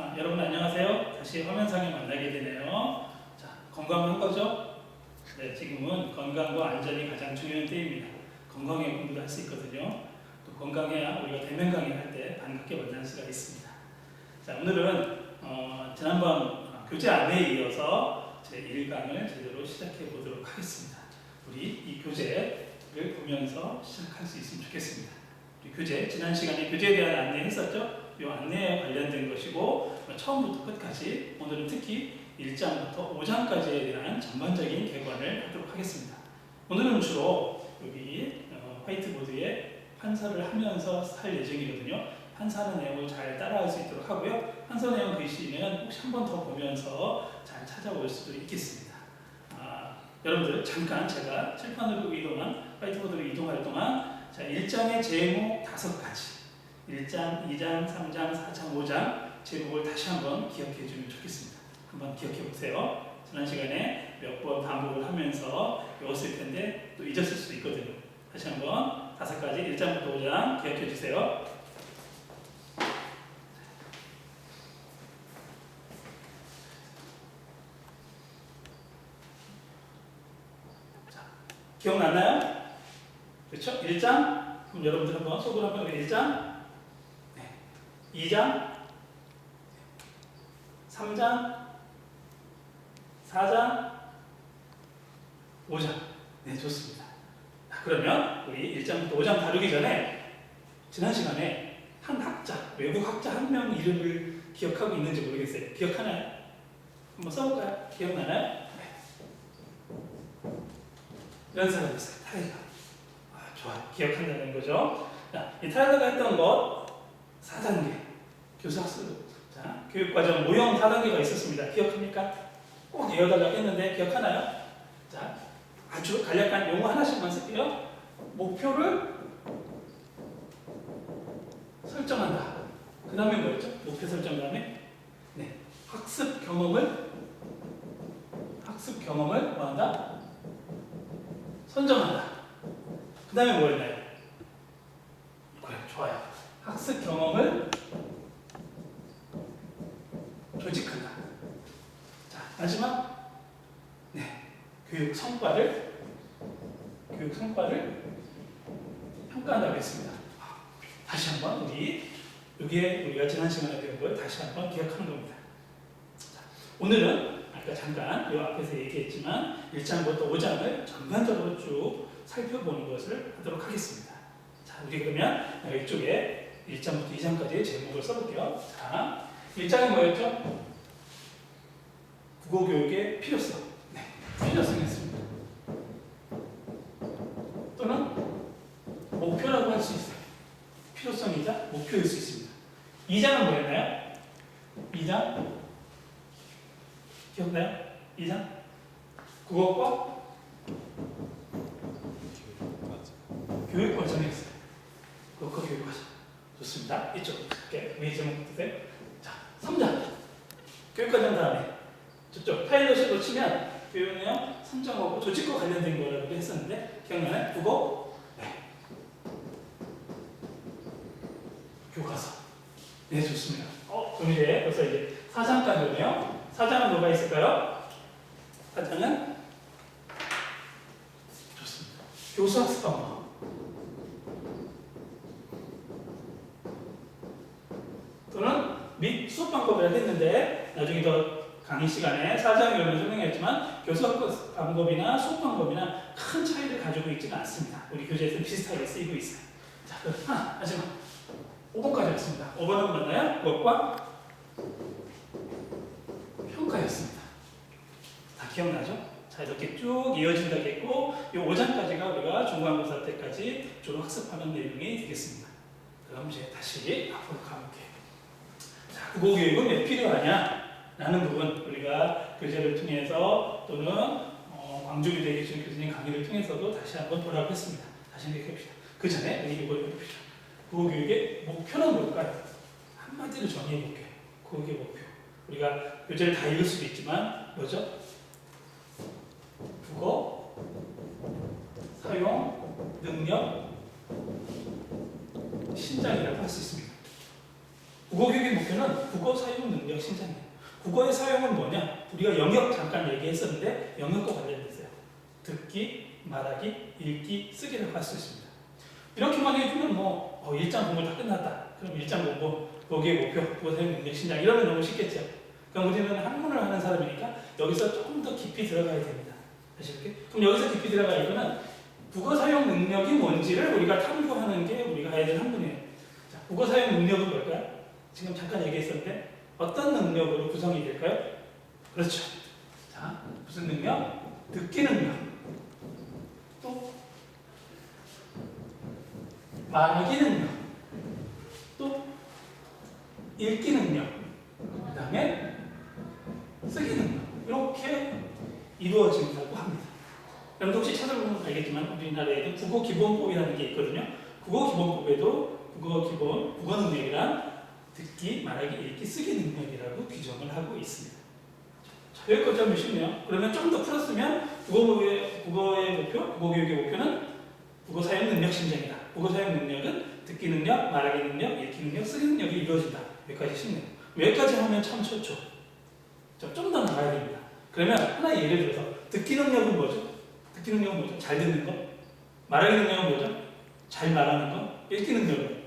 아, 여러분 안녕하세요. 다시 화면상에 만나게 되네요. 자, 건강한 거죠? 네, 지금은 건강과 안전이 가장 중요한 때입니다. 건강에 공부도 할 수 있거든요. 또 건강해야 우리가 대면 강의할 때 반갑게 만날 수가 있습니다. 자, 오늘은 어, 지난번 어, 교재 안내에 이어서 제 1강을 제대로 시작해 보도록 하겠습니다. 우리 이 교재를 보면서 시작할 수 있으면 좋겠습니다. 우리 교재, 지난 시간에 교재에 대한 안내 했었죠? 이 안내에 관련된 것이고 처음부터 끝까지 오늘은 특히 1장부터 5장까지에 대한 전반적인 개관을 하도록 하겠습니다. 오늘은 주로 여기 어, 화이트보드에 판사를 하면서 할 예정이거든요. 판사하는 내용을 잘 따라할 수 있도록 하고요. 판사 내용 글씨는 혹시 한 번 더 보면서 잘 찾아올 수도 있겠습니다. 아, 여러분들 잠깐 제가 칠판으로 이동한 화이트보드로 이동할 동안 자 1장의 제목 다섯 가지 1장, 2장, 3장, 4장, 5장 제목을 다시 한번 기억해 주면 좋겠습니다. 한번 기억해 보세요. 지난 시간에 몇 번 반복을 하면서 외웠을 텐데 또 잊었을 수도 있거든요. 다시 한번 다섯 가지 1장부터 5장 기억해 주세요. 자, 기억나나요? 그렇죠? 1장 그럼 여러분들 한번 속으로 한번 1장 2장, 3장, 4장, 5장. 네, 좋습니다. 자, 그러면 우리 1장부터 5장 다루기 전에 지난 시간에 한 학자, 외국 학자 한 명 이름을 기억하고 있는지 모르겠어요. 기억하나요? 한번 써볼까요? 기억나나요? 네. 이런 사람 있어요. 타일러. 아, 좋아요. 기억한다는 거죠. 자, 이 타일러가 했던 것 4단계 교사 학습 자 교육과정 모형 4단계가 있었습니다. 기억합니까? 꼭 외워달라고 했는데 기억하나요? 자 아주 간략한 용어 하나씩만 쓸게요. 목표를 설정한다. 그 다음에 뭐였죠? 목표 설정 다음에 네 학습 경험을 학습 경험을 뭐한다? 선정한다. 그 다음에 뭐였나요? 그래 좋아요. 학습 경험을 조직한다. 자, 마지막 네, 교육 성과를 교육 성과를 평가한다고 했습니다. 다시 한번 우리 여기에 우리가 지난 시간에 배운 걸 다시 한번 기억하는 겁니다. 자, 오늘은 아까 잠깐 이 앞에서 얘기했지만 1장부터 5장을 전반적으로 쭉 살펴보는 것을 하도록 하겠습니다. 자, 우리 그러면 이쪽에 1장부터 2장까지의 제목을 써볼게요. 자, 1장은 뭐였죠? 국어 교육의 필요성. 네, 필요성이 있습니다. 또는 목표라고 할 수 있어요. 필요성이자 목표일 수 있습니다. 2장은 뭐였나요? 2장? 기억나요? 2장? 국어과 교육 과정이었어요. 국어 교육 과정. 좋습니다. 이쪽 이렇게 위에 제목 보세요. 자, 3장. 교육과정 다음에 저쪽 파일럿으로 치면 교육내용 선정하고 조직과 관련된 거라고 했었는데 기억나나요? 국어? 네. 교과서. 네, 좋습니다. 어, 그럼 이제 벌써 이제 4장까지 오네요. 4장은 뭐가 있을까요? 4장은 좋습니다. 교수학습 방법. 또는 및 수업 방법이라 했는데 나중에 더 강의 시간에 사장 열을 설명했지만 교수학 방법이나 수업 방법이나 큰 차이를 가지고 있지는 않습니다. 우리 교재에서 비슷하게 쓰이고 있어요. 자, 그럼 하나 마지막 5번까지 왔습니다. 5번은 맞나요? 그것과 평가였습니다. 다 기억나죠? 자 이렇게 쭉 이어진다겠고 이 5장까지가 우리가 중간고사 때까지 주로 학습하는 내용이 되겠습니다. 그럼 이제 다시 앞으로 가볼게요. 자, 국어교육은 왜 필요하냐? 라는 부분 우리가 교재를 통해서 또는 어, 광주교대에 계신 교수님 강의를 통해서도 다시 한번 돌아보겠습니다. 다시 생각해봅시다. 그 전에 우리 이걸 해봅시다. 국어교육의 목표는 뭘까요? 한마디로 정의해볼게요. 국어교육 목표. 우리가 교재를 다 읽을 수도 있지만 뭐죠? 국어, 사용, 능력, 신장이라고 할 수 있습니다. 국어교육의 목표는 국어 사용 능력 신장이에요. 국어의 사용은 뭐냐? 우리가 영역 잠깐 얘기했었는데 영역과 관련돼서요. 듣기, 말하기, 읽기, 쓰기라고 할수 있습니다. 이렇게만 해주면 뭐 어, 일장 공부 다 끝났다. 그럼 일장 공부, 거기에 목표, 국어 사용 능력 신장 이러면 너무 쉽겠죠. 그럼 우리는 학문을 하는 사람이니까 여기서 조금 더 깊이 들어가야 됩니다. 아시겠게? 그럼 여기서 깊이 들어가 이거는 국어 사용 능력이 뭔지를 우리가 탐구하는 게 우리가 해야 될 학문이에요. 자, 국어 사용 능력은 뭘까요? 지금 잠깐 얘기했었는데 어떤 능력으로 구성이 될까요? 그렇죠. 자, 무슨 능력? 듣기 능력. 또 말하기 능력. 또 읽기 능력. 그 다음에 쓰기 능력. 이렇게 이루어진다고 합니다. 여러분 혹시 찾아보면 알겠지만 우리나라에도 국어 기본법이라는 게 있거든요. 국어 기본법에도 국어 기본 국어 능력이란 듣기, 말하기, 읽기, 쓰기 능력이라고 규정을 하고 있습니다. 자, 여기까지 하면 쉽네요. 그러면 좀 더 풀었으면 국어의, 국어의 목표, 국어교육의 목표는 국어 사용 능력 신장이다. 국어 사용 능력은 듣기 능력, 말하기 능력, 읽기 능력, 쓰기 능력이 이루어진다. 여기까지 쉽네요. 여기까지 하면 참 좋죠. 좀 더 나가야 됩니다. 그러면 하나 예를 들어서 듣기 능력은 뭐죠? 듣기 능력은 뭐죠? 잘 듣는 거. 말하기 능력은 뭐죠? 잘 말하는 거. 읽기 능력은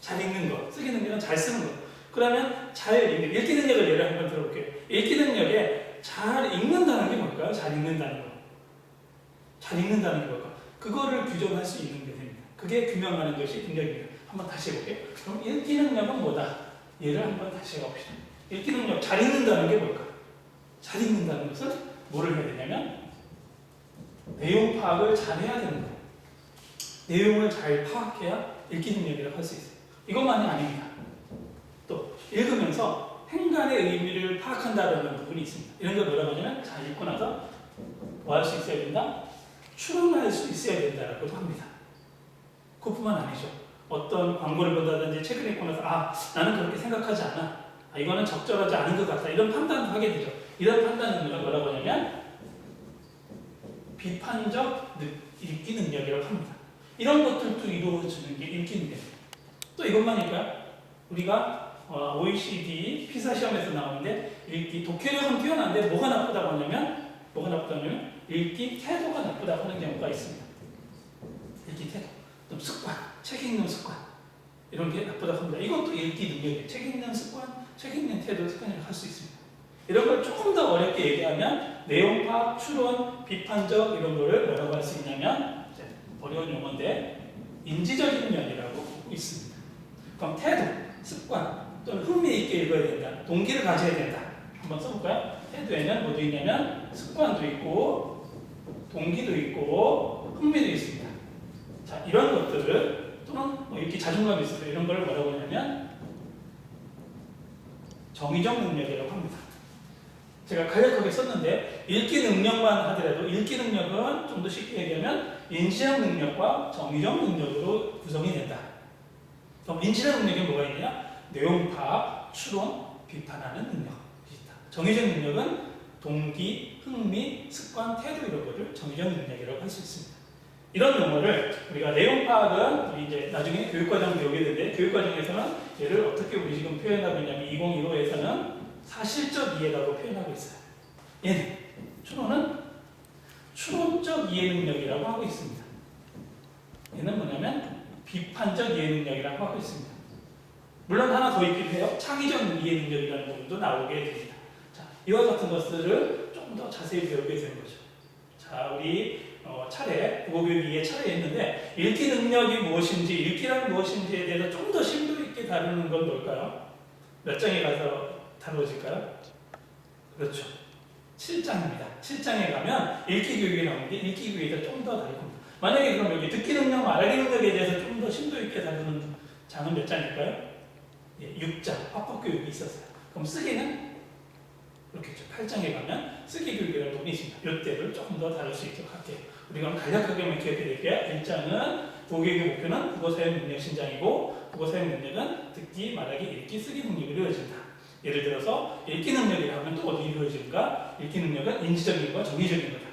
잘 읽는 거. 쓰기 능력은 잘 쓰는 거. 그러면 잘 읽는 읽기 능력을 예를 한번 들어볼게요. 읽기 능력에 잘 읽는다는 게 뭘까요? 잘 읽는다는 거. 잘 읽는다는 게 뭘까? 그거를 규정할 수 있는 게 됩니다. 그게 규명하는 것이 능력입니다. 한번 다시 해볼게요. 그럼 읽기 능력은 뭐다? 얘를 한번 다시 해봅시다. 읽기 능력, 잘 읽는다는 게 뭘까? 잘 읽는다는 것은 뭐를 해야 되냐면 내용 파악을 잘 해야 되는 거예요. 내용을 잘 파악해야 읽기 능력이라고 할 수 있어요. 이것만이 아닙니다. 또 읽으면서 행간의 의미를 파악한다는 부분이 있습니다. 이런 걸 뭐라고 하냐면 잘 읽고 나서 뭐 할 수 있어야 된다? 추론할 수 있어야 된다라고도 합니다. 그뿐만 아니죠. 어떤 광고를 본다든지 책을 읽고 나서 아 나는 그렇게 생각하지 않아. 아, 이거는 적절하지 않은 것 같다. 이런 판단도 하게 되죠. 이런 판단은 뭐라고 하냐면 비판적 느- 읽기 능력이라고 합니다. 이런 것들도 이루어지는 게 읽기 능력입니다. 또 이것만일까요? 우리가 어, OECD 피사 시험에서 나오는데 읽기 독해력은 뛰어난데 뭐가 나쁘다고 하냐면 뭐가 나쁘다면 읽기 태도가 나쁘다고 하는 경우가 있습니다. 읽기 태도, 또 습관, 책 읽는 습관 이런 게 나쁘다고 합니다. 이것도 읽기 능력이에요. 책 읽는 습관, 책 읽는 태도 습관이라고 할 수 있습니다. 이런 걸 조금 더 어렵게 얘기하면 내용 파악, 추론, 비판적 이런 거를 뭐라고 할 수 있냐면 어려운 용어인데 인지적인 면이라고 보고 있습니다. 그럼 태도, 습관 또는 흥미 있게 읽어야 된다. 동기를 가져야 된다. 한번 써볼까요? 태도에는 뭐도 있냐면 습관도 있고 동기도 있고 흥미도 있습니다. 자 이런 것들을 또는 뭐 이렇게 자존감이 있어서 이런 걸 뭐라고 하냐면 정의적 능력이라고 합니다. 제가 간략하게 썼는데 읽기 능력만 하더라도 읽기 능력은 좀 더 쉽게 얘기하면 인지적 능력과 정의적 능력으로 구성이 된다. 그럼 인지적 능력이 뭐가 있느냐? 내용 파악, 추론, 비판하는 있다. 정의적 능력은 동기, 흥미, 습관, 태도 이런 거를 정의적 능력이라고 할 수 있습니다. 이런 용어를 우리가 내용 파악은 이제 나중에 교육과정 배우게 되는데 교육과정에서는 얘를 어떻게 우리 지금 표현하고 있냐면 2015에서는 사실적 이해라고 표현하고 있어요. 얘는 추론은 추론적 이해 능력이라고 하고 있습니다. 얘는 뭐냐면 비판적 이해 능력이라고 하고 있습니다. 물론 하나 더 있긴 해요. 창의적 이해 능력이라는 부분도 나오게 됩니다. 자, 이와 같은 것들을 조금 더 자세히 배우게 되는 거죠. 자, 우리 어, 차례 국어교육 이해 차례 했는데 읽기 능력이 무엇인지 읽기란 무엇인지에 대해서 좀 더 심도 있게 다루는 건 뭘까요? 몇 장에 가서 다루어질까요? 그렇죠. 7장입니다. 7장에 가면 읽기 교육이 나오는데 읽기 교육에 좀 더 다룰 겁니다. 만약에 그럼 여기 듣기 능력, 말하기 능력에 대해서 좀 더 심도 있게 다루는 장은 몇 장일까요? 예, 6장 합법 교육이 있었어요. 그럼 쓰기는 그렇겠죠. 8장에 가면 쓰기 교육이라는 부분이 있습니다. 이때를 조금 더 다룰 수 있도록 할게요. 우리가 간략하게만 기억해 드릴게요. 1장은 국어교육의 목표는 국어 사용 능력 신장이고 국어 사용 능력은 듣기, 말하기, 읽기, 쓰기 능력이 이루어진다. 예를 들어서 읽기 능력이라 하면 또 어디 이루어질까? 읽기 능력은 인지적인 거, 정의적인 거다.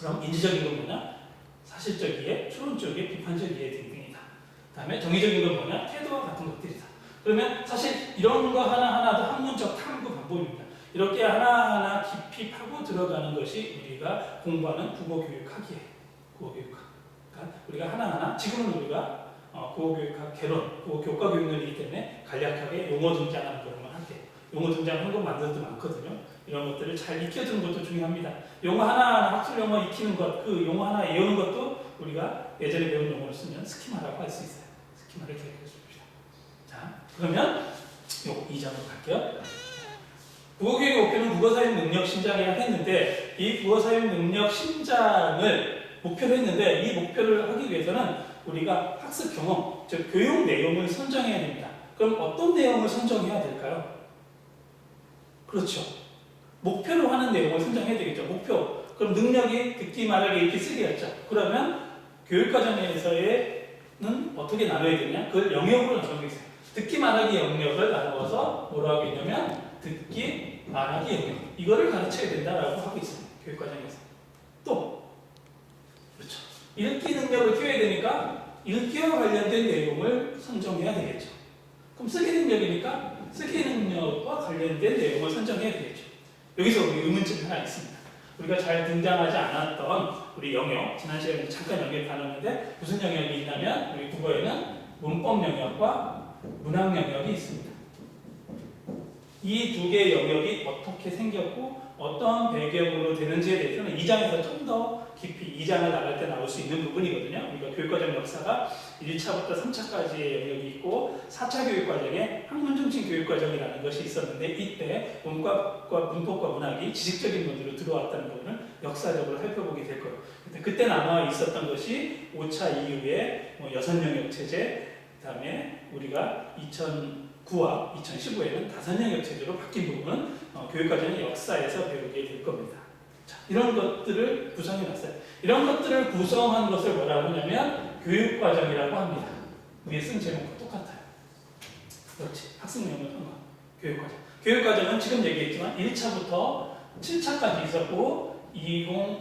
그럼 인지적인 건 뭐냐? 사실적 이해, 추론적 이해, 비판적 이해 등등이다. 다음에 정의적인 건 뭐냐? 태도와 같은 것들이다. 그러면 사실 이런 거 하나하나도 학문적 이렇게 하나하나 깊이 파고 들어가는 것이 우리가 공부하는 국어교육학이에요. 국어교육학. 그러니까 우리가 하나하나 지금은 우리가 어, 국어교육학 개론, 국어 교과교육론이기 때문에 간략하게 용어 등장하는 것만 할게요. 용어 등장하는 것데 많거든요. 이런 것들을 잘 익혀두는 것도 중요합니다. 용어 하나하나 학술 용어 익히는 것, 그 용어 하나 외우는 것도 우리가 예전에 배운 용어를 쓰면 스키마라고 할 수 있어요. 스키마를. 자, 그러면 요 2장으로 갈게요. 국어교육 목표는 국어 사용 능력 신장이라 했는데 이 국어 사용 능력 신장을 목표로 했는데 이 목표를 하기 위해서는 우리가 학습 경험, 즉 교육 내용을 선정해야 됩니다. 그럼 어떤 내용을 선정해야 될까요? 그렇죠. 목표로 하는 내용을 선정해야 되겠죠. 목표. 그럼 능력이 듣기, 말하기, 읽기, 쓰기였죠. 그러면 교육과정에서는 어떻게 나눠야 되냐? 그걸 영역으로 나누고 있어요. 듣기, 말하기 영역을 나누어서 뭐라고 했냐면 듣기, 말하기 영역. 이거를 가르쳐야 된다라고 하고 있어요. 교육과정에서. 또 그렇죠. 읽기 능력을 키워야 되니까 읽기와 관련된 내용을 선정해야 되겠죠. 그럼 쓰기 능력이니까 쓰기 능력과 관련된 내용을 선정해야 되겠죠. 여기서 우리 의문점이 하나 있습니다. 우리가 잘 등장하지 않았던 우리 영역, 지난 시간에 잠깐 영역 다뤘는데 무슨 영역이 있냐면 우리 국어에는 문법 영역과 문학 영역이 있습니다. 이 두 개의 영역이 어떻게 생겼고 어떤 배경으로 되는지에 대해서는 2장에서 좀 더 깊이 2장을 나갈 때 나올 수 있는 부분이거든요. 우리가 교육과정 역사가 1차부터 3차까지의 영역이 있고 4차 교육과정에 학문중심 교육과정이라는 것이 있었는데 이때 문과과 문법과 문학이 지식적인 문제로 들어왔다는 부분을 역사적으로 살펴보게 될 거예요. 근데 그때 남아 있었던 것이 5차 이후에 뭐 여섯 영역 체제, 그 다음에 우리가 2009와 2015에는 다섯 영역 체제로 바뀐 부분은 어, 교육과정의 역사에서 배우게 될 겁니다. 자, 이런 것들을 구성해 놨어요. 이런 것들을 구성한 것을 뭐라고 하냐면 교육과정이라고 합니다. 위에 쓴 제목과 똑같아요. 그렇지. 한 거. 교육과정. 교육과정은 지금 얘기했지만 1차부터 7차까지 있었고 2007이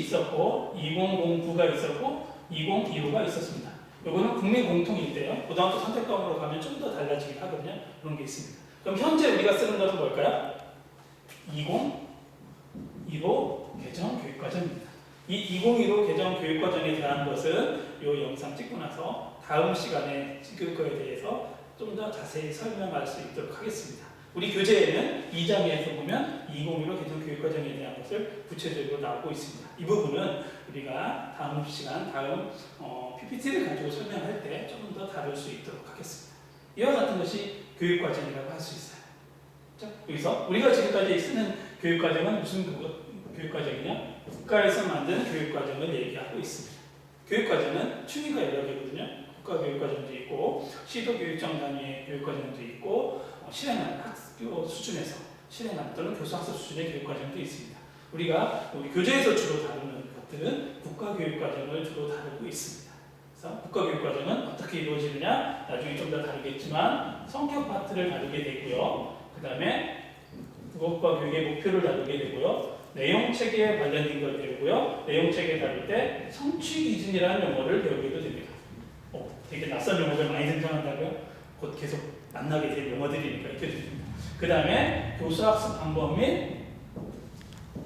있었고 2009가 있었고 2025가 있었습니다. 요거는 국민 공통인데요. 고등학교 선택과목으로 가면 좀 더 달라지긴 하거든요. 그런 게 있습니다. 그럼 현재 우리가 쓰는 것은 뭘까요? 2015 개정 교육과정입니다. 이 2015 개정 교육과정에 대한 것은 이 영상 찍고 나서 다음 시간에 찍을 거에 대해서 좀 더 자세히 설명할 수 있도록 하겠습니다. 우리 교재에는 2장에서 보면 2015 개정 교육과정에 대한 것을 구체적으로 나오고 있습니다. 이 부분은 우리가 다음 시간, 다음 어, PPT를 가지고 설명할 때 조금 더 다룰 수 있도록 하겠습니다. 이와 같은 것이 교육과정이라고 할 수 있어요. 자, 여기서 우리가 지금까지 쓰는 교육과정은 무슨 교- 교육과정이냐? 국가에서 만든 교육과정을 얘기하고 있습니다. 교육과정은 취미가 여러 개거든요. 국가교육과정도 있고 시도교육청 단위의 교육과정도 있고 어, 실행하는 학교 수준에서 실행하는 또는 교수학습 수준의 교육과정도 있습니다. 우리가 우리 교재에서 주로 다루는 것들은 국가교육과정을 주로 다루고 있습니다. 그래서 국가교육과정은 어떻게 이루어지느냐 나중에 좀 더 다루겠지만 성격 파트를 다루게 되고요. 그 다음에 국어과 교육의 목표를 다루게 되고요. 내용 체계에 관련된 걸 배우고요. 내용 체계 다룰 때 성취 기준이라는 용어를 배우기도 됩니다. 어, 되게 낯선 용어들 많이 등장한다고요? 곧 계속 만나게 될 용어들이니까 익혀주십니다. 그 다음에 교수학습 방법 및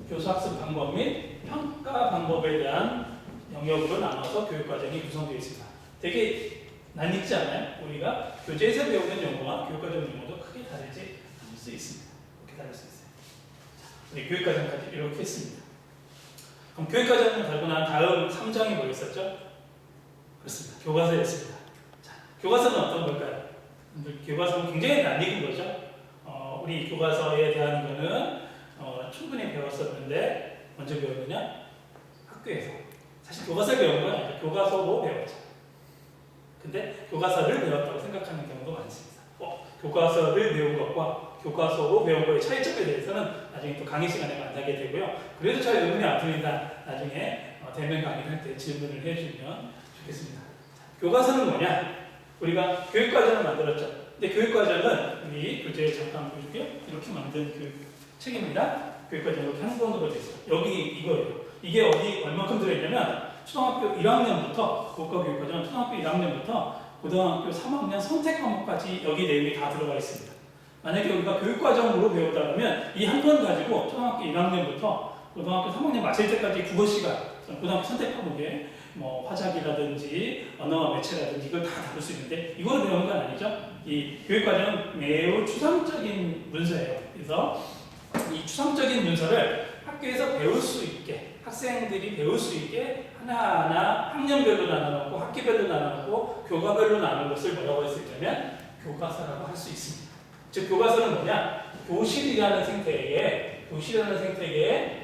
교수학습 방법 및 평가 방법에 대한 영역으로 나눠서 교육과정이 구성되어 있습니다. 되게 낯익지 않아요? 우리가 교재에서 배우는 용어와 교육과정 용어도 크게 다르지 않을 수 있습니다. 그렇게 다를 수 있어요. 자, 우리 교육과정까지 이렇게 했습니다. 그럼 교육과정을 달고 난 다음 3장이 뭐였었죠? 그렇습니다. 교과서였습니다. 자, 교과서는 어떤 걸까요? 교과서는 굉장히 낯익은 거죠. 어, 우리 교과서에 대한 거는 어, 충분히 배웠었는데 언제 배웠느냐? 학교에서. 사실 교과서를 배운 건 아니죠. 교과서로 배웠죠. 근데 교과서를 배웠다고 생각하는 경우도 많습니다. 어, 교과서를 배운 것과 교과서로 배운 거의 차이점에 대해서는 나중에 또 강의 시간에 만나게 되고요. 그래도 잘 의문이 안 풀린다. 나중에 어, 대면 강의할 때 질문을 해주면 좋겠습니다. 자, 교과서는 뭐냐? 우리가 교육과정을 만들었죠. 근데 교육과정은 우리 교재에 잠깐 보여줄게요. 이렇게 만든 교육 책입니다. 교육과정 이렇게 한 권으로 되어 있어요. 여기 이거예요. 이게 어디 얼마큼 들어있냐면 초등학교 1학년부터 국가교육과정 초등학교 1학년부터 고등학교 3학년 선택 과목까지 여기 내용이 다 들어가 있습니다. 만약에 우리가 교육과정으로 배웠다면 이 한 권 가지고 초등학교 1학년부터 고등학교 3학년 마칠 때까지 국어 시간, 고등학교 선택 과목에 뭐 화작이라든지 언어와 매체라든지 이걸 다 다룰 수 있는데 이걸 배우는 건 아니죠. 이 교육과정은 매우 추상적인 문서예요. 그래서 이 추상적인 문서를 학교에서 배울 수 있게 학생들이 배울 수 있게 하나하나 학년별로 나눠놓고 학기별로 나눠놓고 교과별로 나눈 것을 뭐라고 있냐면 교과서라고 할 수 있습니다. 즉 교과서는 뭐냐? 교실이라는 생태계에 교실이라는 생태계에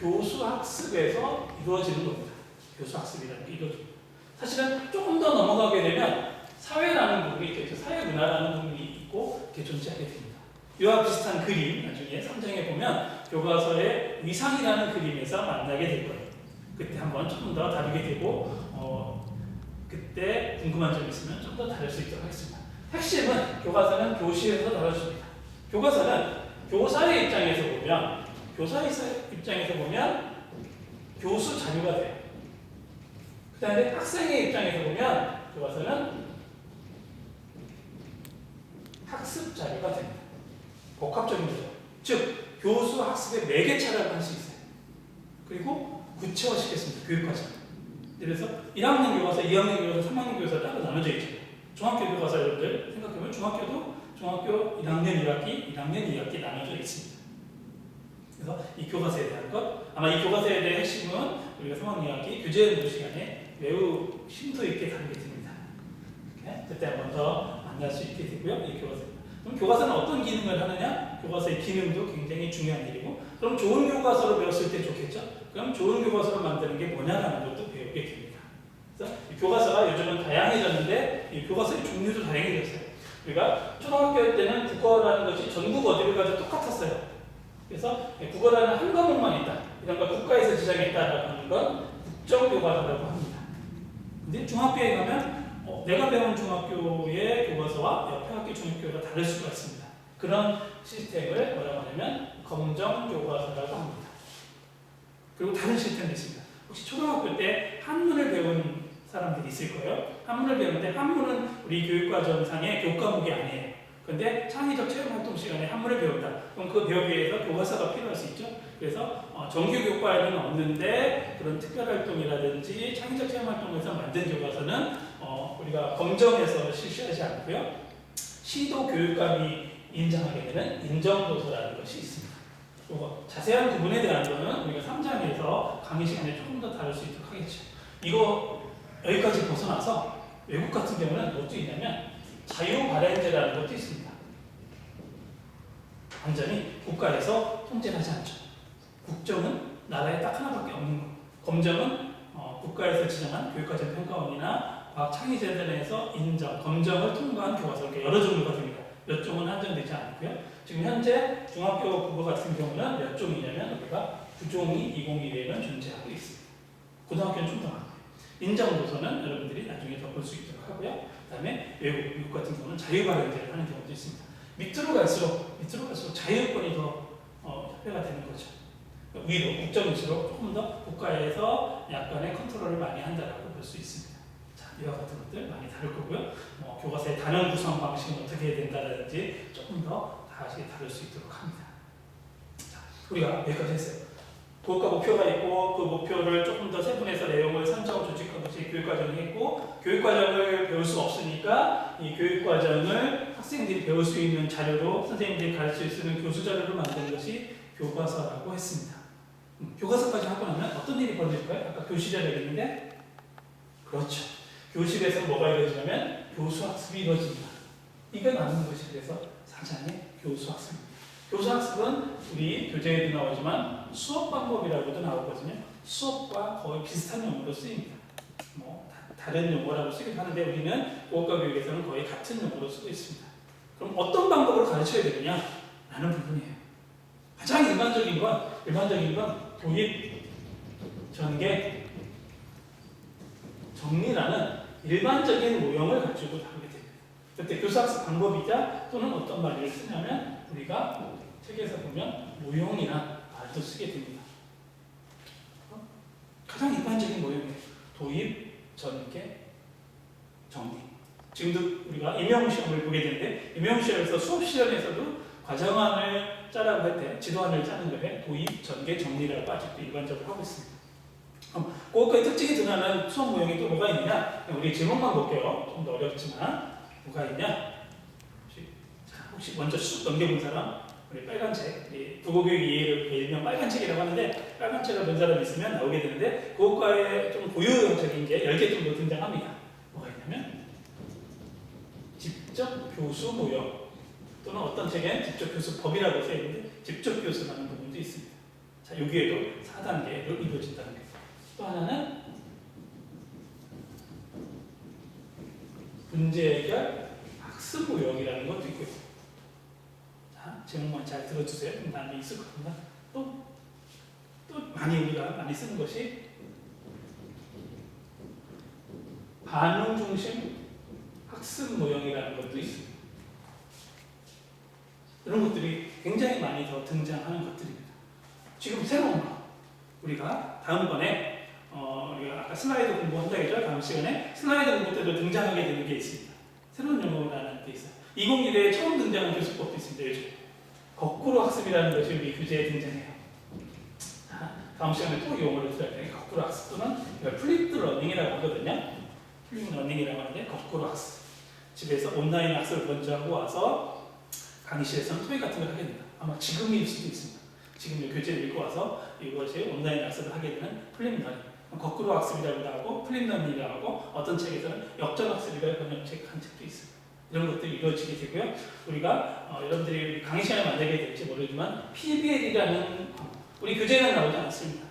교수 학습에서 이루어지는 겁니다. 교수 학습이라는 게 이루어집니다. 사실은 조금 더 넘어가게 되면 사회라는 부분이 있겠죠. 사회 문화라는 부분이 있고 이렇게 존재하게 됩니다. 이와 비슷한 그림 나중에 3장에 보면 교과서의 위상이라는 그림에서 만나게 될 거예요. 그때 한번 조금 더 다루게 되고 어, 그때 궁금한 점 있으면 좀 더 다룰 수 있도록 하겠습니다. 핵심은 교과서는 교실에서 다뤄집니다. 교과서는 교사의 입장에서 보면 교사의 입장에서 보면 교수 자료가 돼요. 그 다음에 학생의 입장에서 보면 교과서는 학습 자료가 됩니다. 복합적인 거죠. 즉 교수 학습의 매개차라고 할 수 있어요. 그리고 구체화시켰습니다. 교육과정. 그래서 1학년 교과서, 2학년 교과서, 3학년 교과서 따로 나눠져 있죠. 중학교 교과서 여러분들 생각해보면 중학교도 중학교 1학년 1학기, 1학년 2학기 나눠져 있습니다. 그래서 이 교과서에 대한 것, 아마 이 교과서에 대한 핵심은 우리가 3학년 2학기 교재 연구 시간에 매우 심도 있게 됩니다. 네? 그때 한번 더 만날 수 있게 되고요. 이 교과서. 그럼 교과서는 어떤 기능을 하느냐? 교과서의 기능도 굉장히 중요한 일이고, 그럼 좋은 교과서로 배웠을 때 좋겠죠? 그럼 좋은 교과서를 만드는 게 뭐냐라는 것도 배우게 됩니다. 그래서 이 교과서가 요즘은 다양해졌는데, 이 교과서의 종류도 다양해졌어요. 우리가 초등학교 때는 국어라는 것이 전국 어디를 가도 똑같았어요. 그래서 국어라는 한 과목만 있다. 이런 걸 국가에서 지정했다라고 하는 건 국정교과서라고 합니다. 근데 중학교에 가면 어, 내가 배운 중학교의 교과서와 옆에 학교 중학교가 다를 수가 있습니다. 그런 시스템을 뭐라고 하냐면 검정 교과서라고 합니다. 그리고 다른 시스템도 있습니다. 혹시 초등학교 때 한문을 배운 사람들이 있을 거예요. 한문을 배우는데 한문은 우리 교육과정상의 교과목이 아니에요. 근데 창의적 체험 활동 시간에 한문을 배운다. 그럼 그 배우기 위해서 교과서가 필요할 수 있죠. 그래서 어, 정규 교과에는 없는데 그런 특별 활동이라든지 창의적 체험 활동에서 만든 교과서는 어, 우리가 검정해서 실시하지 않고요. 시도 교육감이 인정하게 되는 인정도서라는 것이 있습니다. 그리고 자세한 구분에 대한 거는 우리가 3장에서 강의 시간에 조금 더 다룰 수 있도록 하겠죠. 이거 여기까지 벗어나서 외국 같은 경우는 뭐도 있냐면 자유 발행제라는 것도 있습니다. 완전히 국가에서 통제하지 않죠. 국정은 나라에 딱 하나밖에 없는 거. 검정은 어, 국가에서 지정한 교육과정 평가원이나 과학 창의재단에서 인정, 검정을 통과한 교과서 이렇게 여러 종류가 됩니다. 몇 종은 한정되지 않고요. 지금 현재 중학교 국어 같은 경우는 몇 종이냐면 우리가 9종이 2021에는 존재하고 있습니다. 고등학교는 좀 더 많아요. 인정도서는 여러분들이 나중에 더 볼 수 있도록 하고요. 그다음에 외국, 미국 같은 경우는 자유발행제를 하는 경우도 있습니다. 밑으로 갈수록 밑으로 갈수록 자유권이 더 어, 협회가 되는 거죠. 위로 국정일수록 조금 더 국가에서 약간의 컨트롤을 많이 한다라고 볼 수 있습니다. 자, 이와 같은 것들 많이 다룰 거고요. 뭐 교과서의 단원 구성 방식은 어떻게 해야 된다든지 조금 더 다시 다룰 수 있도록 합니다. 자, 우리가 여기까지 했어요. 교육과 목표가 있고 그 목표를 조금 더 세분해서 내용을 선정 조직한 것이 교육과정이 있고 교육과정을 배울 수 없으니까 이 교육과정을 학생들이 배울 수 있는 자료로 선생님들이 가르칠 수 있는 교수 자료로 만드는 것이 교과서라고 했습니다. 음, 교과서까지 하고 나면 어떤 일이 벌어질까요? 아까 교실이라고 했는데 그렇죠. 교실에서 뭐가 이루어지냐면 교수 학습이 이루어집니다. 이게 맞는 것이 그래서 사장의 교수 학습입니다. 교수 학습은 우리 교재에도 나오지만 수업 방법이라고도 나오거든요. 수업과 거의 비슷한 용어로 쓰입니다. 뭐 다, 른 용어라고 쓰기도 하는데 우리는 국어과 교육에서는 거의 같은 용어로 쓰고 있습니다. 그럼 어떤 방법으로 가르쳐야 되느냐? 라는 부분이에요. 가장 일반적인 건 일반적인 건 도입, 전개, 정리라는 일반적인 모형을 가지고 다루게 됩니다. 그때 교사학습 방법이자 또는 어떤 말을 쓰냐면 우리가 책에서 보면 모형이나 말도 쓰게 됩니다. 어? 가장 일반적인 모형이에요. 도입, 전개, 정리. 지금도 우리가 임용 시험을 보게 되는데 임용 시험에서 수업 시간에서도 과정안을 짜라고 할 때 지도안을 짜는 거에 도입, 전개, 정리라고 아직도 일반적으로 하고 있습니다. 그럼 그것과의 특징이 드러나는 수업 모형이 또 뭐가 있느냐? 우리 제목만 볼게요. 좀 더 어렵지만 뭐가 있냐? 혹시, 자, 혹시 먼저 쑥 넘겨본 사람? 우리 빨간 책, 우리 부고교육 이해를 일명 빨간 책이라고 하는데 빨간 책을 본 사람 있으면 나오게 되는데 그것과의 좀 고유적인 게 10개 정도 등장합니다. 뭐가 있냐면 직접 교수 모형 또는 어떤 책엔 직접 교수법이라고 써 있는데 직접 교수라는 부분도 있습니다. 자, 여기에도 4단계로 이루어진다는 거예요. 또 하나는 문제 해결 학습 모형이라는 것도 있고 있습니다. 자, 제목만 잘 들어주세요. 그럼 있을 겁니다. 또, 또 많이 우리가 많이 쓰는 것이 반응 중심 학습 모형이라는 것도 있습니다. 이런 것들이 굉장히 많이 더 등장하는 것들입니다. 지금 새로운 거 우리가 다음번에 어, 우리가 아까 슬라이드 공부한다 했죠? 다음 시간에 슬라이드 공부 때도 등장하게 되는 게 있습니다. 새로운 용어라는 게 있어요. 2021에 처음 등장한 교수법도 있습니다. 요즘 거꾸로 학습이라는 것이 우리 교재에 등장해요. 자, 다음 시간에 또 용어를 들어야 돼요. 거꾸로 학습 또는 플립드 러닝이라고 하거든요. 플립드 러닝이라고 하는데 거꾸로 학습. 집에서 온라인 학습을 먼저 하고 와서 강의실에서는 토익 같은 걸 하게 됩니다. 아마 지금일 수도 있습니다. 지금 이 교재를 읽고 와서 이것이 온라인 학습을 하게 되는 플립 러닝. 거꾸로 학습이라고도 하고 플립 러닝이라고 하고 어떤 책에서는 역전 학습이라고 번역책 한 책도 있습니다. 이런 것들이 이루어지게 되고요. 우리가 어, 여러분들이 강의 시간을 만들게 될지 모르지만 PBL이라는 우리 교재에는 나오지 않습니다.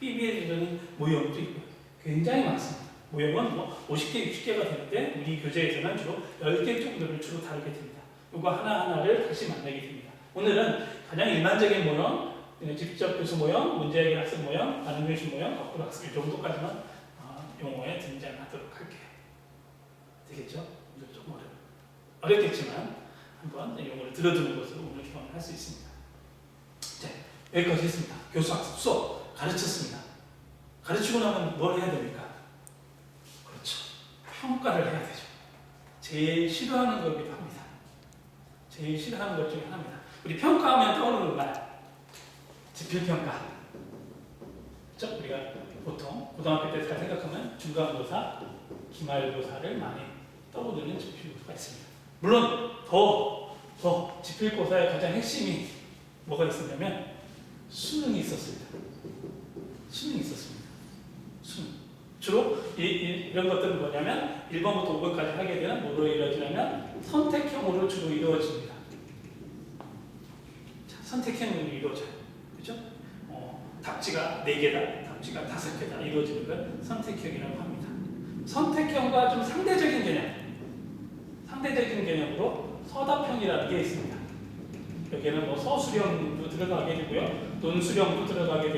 PBL이라는 모형도 있고요. 굉장히 많습니다. 모형은 뭐 50개, 60개가 되는데 우리 교재에서는 주로 10개 정도를 주로 다루게 됩니다. 이거 하나하나를 다시 만나게 됩니다. 오늘은 가장 일반적인 모형, 직접 교수 모형, 문제 해결 학습 모형, 반응 교수 모형, 거꾸로 학습 이 정도까지만 어, 용어에 등장하도록 할게요. 되겠죠? 어렵겠지만 한번 용어를 들어두는 것으로 오늘 경험을 할 수 있습니다. 자, 여기까지 했습니다. 교수 학습 수업 가르쳤습니다. 가르치고 나면 뭘 해야 됩니까? 그렇죠. 평가를 해야 되죠. 제일 싫어하는 거기도 합니다. 제일 싫어하는 것 중에 하나입니다. 우리 평가하면 떠오르는 말. 지필평가. 그렇죠? 우리가 보통 고등학교 때 잘 생각하면 중간고사, 기말고사를 많이 떠오르는 지필고사가 있습니다. 물론 더, 더 지필고사의 가장 핵심이 뭐가 있었냐면 수능이 있었습니다. 수능이 있었습니다. 수능. 주로 이, 이, 런 것들은 뭐냐면 1번부터 5번까지 하게 되는 뭐로 이루어지냐면 선택형으로 주로 이루어집니다. 자, 선택형으로 이루어져요. 그죠? 어, 답지가 4개다, 답지가 5개다 이루어지는 걸 선택형이라고 합니다. 선택형과 좀 상대적인 개념, 상대적인 개념으로 서답형이라는 게 있습니다. 여기에는 뭐 서술형도 들어가게 되고요, 논술형도 들어가게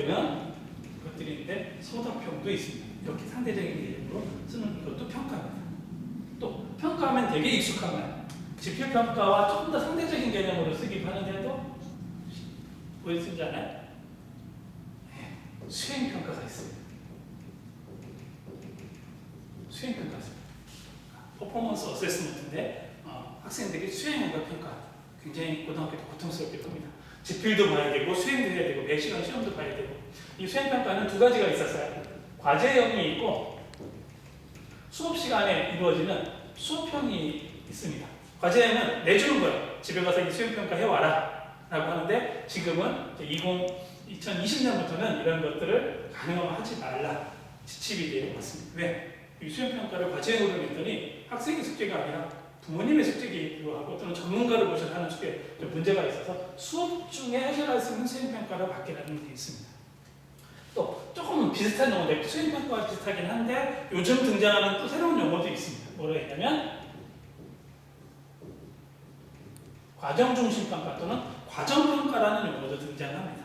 것들이 있는데 서답형도 있습니다. 이렇게 상대적인 개념으로 쓰는 이것도 평가입니다. 또 평가하면 되게 익숙한 거예요. 지표평가와 조금 더 상대적인 개념으로 쓰기도 하는데도 왜 쓰지 않아요? 네, 수행평가가 있습니다. 수행평가 있습니다. 퍼포먼스 어세스먼트인데 어, 학생들이 수행과 평가 굉장히 고등학교 때 고통스럽게 합니다. 지필도 봐야 되고 수행도 해야 되고 매 시간 시험도 봐야 되고 이 수행 평가는 두 가지가 있었어요. 과제형이 있고 수업 시간에 이루어지는 수업형이 있습니다. 과제형은 내주는 거예요. 집에 가서 이 수행 평가 해 와라 라고 하는데 지금은 20, 2020년부터는 이런 것들을 강요하지 말라 지침이 되어 왔습니다. 왜? 이 수행 평가를 과제형으로 냈더니 학생의 숙제가 아니라 부모님의 숙제이기도 하고 또는 전문가를 모셔서 하는 숙제 좀 문제가 있어서 수업 중에 해결할 수 있는 수행평가를 받게라는 게 있습니다. 또 조금 비슷한 용어인데 수행평가와 비슷하긴 한데 요즘 등장하는 또 새로운 용어도 있습니다. 뭐라 했냐면 과정 중심 평가 또는 과정 평가라는 용어도 등장합니다.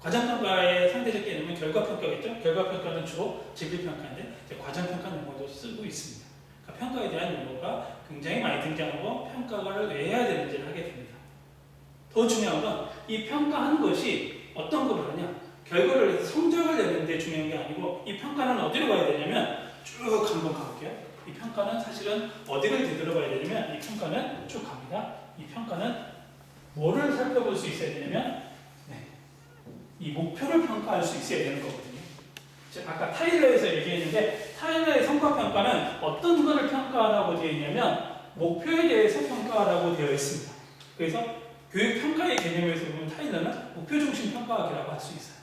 과정 평가의 상대적 개념은 결과 평가겠죠? 결과 평가는 주로 지필평가인데 과정 평가 용어도 쓰고 있습니다. 그러니까 평가에 대한 용어가 굉장히 많이 등장하고 평가를 왜 해야 되는지를 하게 됩니다. 더 중요한 건 이 평가하는 것이 어떤 걸 하냐? 결과를 성적을 내는 데 중요한 게 아니고 이 평가는 어디로 가야 되냐면 쭉 한번 가볼게요. 이 평가는 사실은 어디를 되돌아봐야 되냐면 이 평가는 쭉 갑니다. 이 평가는 뭐를 살펴볼 수 있어야 되냐면 네, 이 목표를 평가할 수 있어야 되는 거거든요. 즉 아까 타일러에서 얘기했는데 타일러의 성과 평가는 어떤 것을 평가하라고 되어 있냐면 목표에 대해서 평가하라고 되어 있습니다. 그래서 교육 평가의 개념에서 보면 타일러는 목표 중심 평가학이라고 할 수 있어요.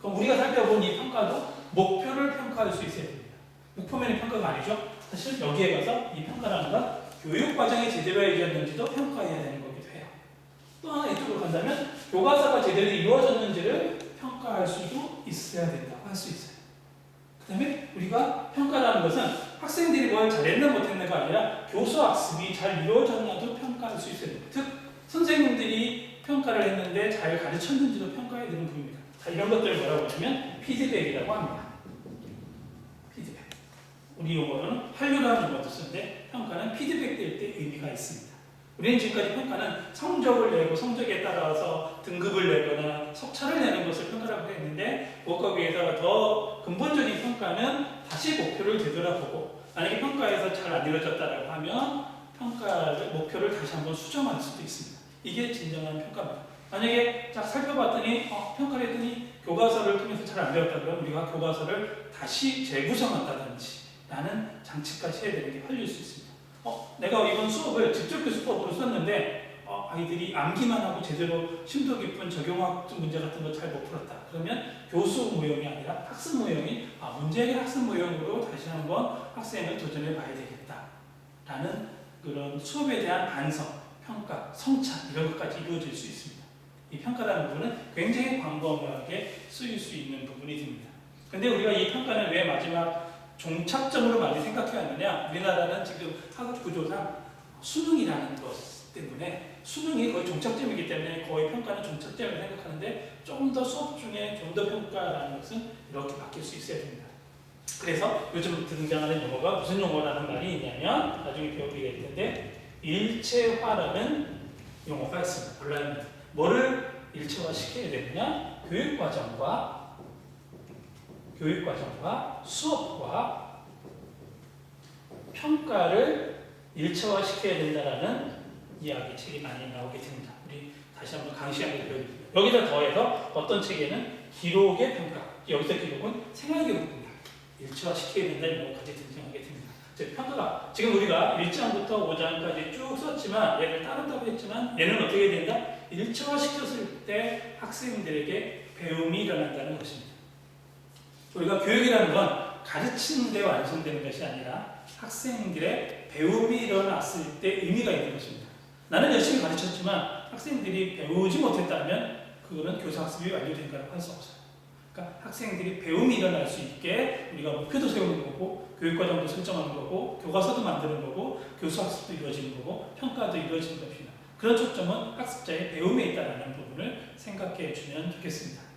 그럼 우리가 살펴본 이 평가도 목표를 평가할 수 있어야 됩니다. 목표면의 평가가 아니죠. 사실 여기에 가서 이 평가라는 건 교육 과정이 제대로 이루어졌는지도 평가해야 되는 거기도 해요. 또 하나 이쪽으로 간다면 교과서가 제대로 이루어졌는지를 평가할 수도 있어야 된다고 할 수 있어요. 그 다음에 우리가 평가라는 것은 학생들이 뭘 잘했나 못했나가 아니라 교수 학습이 잘 이루어졌나도 평가할 수 됩니다. 즉 선생님들이 평가를 했는데 잘 가르쳤는지도 평가해야 되는 부분입니다. 자, 이런 것들을 뭐라고 하냐면 피드백이라고 합니다. 피드백. 우리 용어로는 한류라는 용어도 쓰는데 평가는 피드백 될 때 의미가 있습니다. 우리는 지금까지 평가는 성적을 내고 성적에 따라서 등급을 내거나 석차를 내는 것을 평가라고 했는데 그것과 비해서 더 근본적인 평가는 다시 목표를 되돌아보고 만약에 평가에서 잘 안 이루어졌다라고 하면 평가를 목표를 다시 한번 수정할 수도 있습니다. 이게 진정한 평가입니다. 만약에 딱 살펴봤더니 어, 평가를 했더니 교과서를 통해서 잘안 배웠다 그러면 우리가 교과서를 다시 재구성한다든지 라는 장치까지 해야 되는 게 활릴 수 있습니다. 어, 내가 이번 수업을 직접 교수법으로 썼는데 어, 아이들이 암기만 하고 제대로 심도 깊은 적용학 문제 같은 거 잘 못 풀었다. 그러면 교수 모형이 아니라 학습 모형이 아, 문제 해결 학습 모형으로 다시 한번 학생을 도전해 봐야 되겠다. 라는 그런 수업에 대한 반성, 평가, 성찰 이런 것까지 이루어질 수 있습니다. 이 평가라는 부분은 굉장히 광범위하게 쓰일 수 있는 부분이 됩니다. 근데 우리가 이 평가는 왜 마지막 종착점으로 많이 생각해 왔느냐? 우리나라는 지금 학업 구조상 수능이라는 것 때문에 수능이 거의 종착점이기 때문에 거의 평가는 종착점을 생각하는데 조금 더 수업 중에 좀 더 평가라는 것은 이렇게 바뀔 수 있어야 됩니다. 그래서 요즘 등장하는 용어가 무슨 용어라는 말이 있냐면 나중에 배우게 될 텐데 일체화라는 용어가 있습니다. 온라인 뭐를 일체화 시켜야 되느냐? 교육 과정과 교육 과정과 수업과 평가를 일체화 시켜야 된다라는 이야기 책이 많이 나오게 됩니다. 우리 다시 한번 강시하게 배워드립니다. 여기다 더해서 어떤 책에는 기록의 평가, 여기서 기록은 생활 기록입니다. 일체화 시켜야 된다는 용어까지 등장하게 됩니다. 즉 평가가 지금 우리가 1장부터 5장까지 쭉 썼지만 얘를 따른다고 했지만 얘는 어떻게 된다? 일체화 시켰을 때 학생들에게 배움이 일어난다는 것입니다. 우리가 교육이라는 건 가르치는 데 완성되는 것이 아니라 학생들의 배움이 일어났을 때 의미가 있는 것입니다. 나는 열심히 가르쳤지만 학생들이 배우지 못했다면 그거는 교사 학습이 완료된 거라고 할 수 없어요. 그러니까 학생들이 배움이 일어날 수 있게 우리가 목표도 세우는 거고 교육과정도 설정하는 거고 교과서도 만드는 거고 교수 학습도 이루어지는 거고 평가도 이루어지는 겁니다. 그런 초점은 학습자의 배움에 있다는 부분을 생각해 주면 좋겠습니다.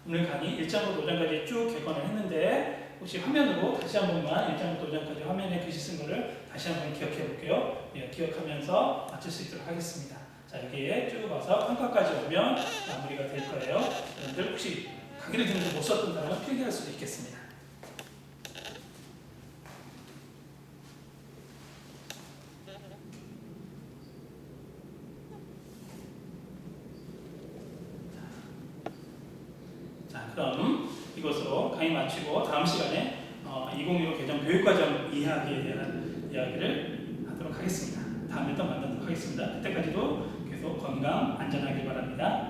자, 오늘 강의 1장부터 5장까지 쭉 개관을 했는데 혹시 화면으로 다시 한 번만 1장부터 5장까지 화면에 글씨 쓴 거를 다시 한 번 기억해 볼게요. 예, 기억하면서 마칠 수 있도록 하겠습니다. 자, 여기에 쭉 와서 평가까지 오면 마무리가 될 거예요. 여러분들 혹시 강의를 듣는데 못 썼던 단어는 필기할 수도 있겠습니다. 자, 그럼 이것으로 강의 마치고 다음 시간에 어, 2015 개정 교육과정 이야기에 대한 이야기를 하도록 하겠습니다. 다음에 또 만나도록 하겠습니다. 그때까지도 계속 건강 안전하길 바랍니다.